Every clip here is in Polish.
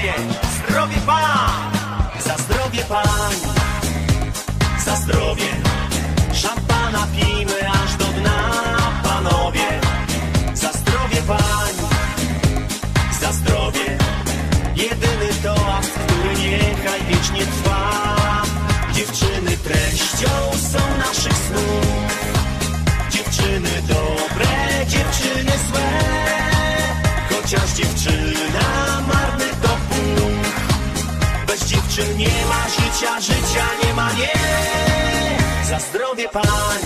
serdecznie. Zdrowie Pan! Za zdrowie Pan! Za zdrowie! Szampana pijmy aż do dna, panowie! Za zdrowie Pan! Za zdrowie! Jedyny toast, który niechaj wiecznie trwa. Dziewczyny treścią są naszych snów. Dziewczyny dobre Dziewczyn nie ma życia, życia nie ma nie. Za zdrowie pań,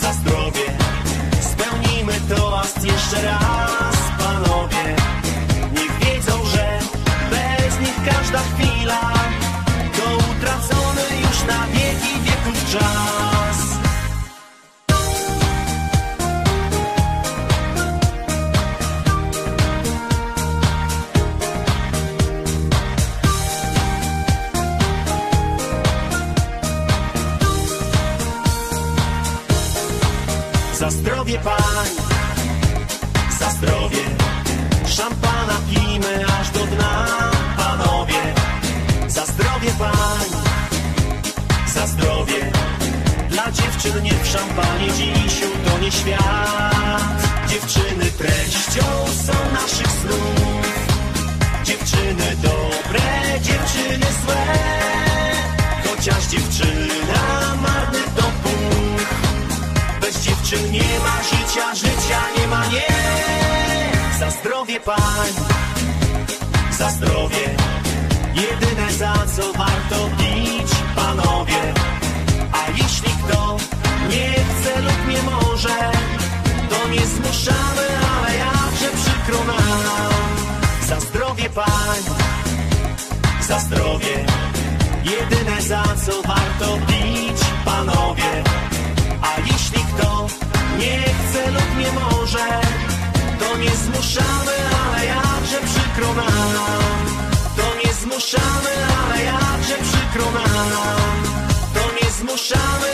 za zdrowie. Spełnijmy toast jeszcze raz, panowie. Niech wiedzą, że bez nich każda chwila to utracony już na wieki wieków czas. Za zdrowie pań, za zdrowie. Szampana pijmy aż do dna, panowie. Za zdrowie pań, za zdrowie. Dla dziewczyn nie w szampanie dziś utonie świat. Dziewczyny treścią są naszych snów. Dziewczyny dobre, dziewczyny złe. Chociaż dziewczyna dziewczyn nie ma życia, życia nie ma nie. Za zdrowie pań, za zdrowie. Jedyne za co warto pić, panowie. A jeśli kto nie chce lub nie może, to nie zmuszamy, ale jakże przykro nam. Za zdrowie pań, za zdrowie. Jedyne za co warto pić, panowie. Zmuszamy, ale jakże przykro nam. To nie zmuszamy, ale jakże przykro nam. To nie zmuszamy,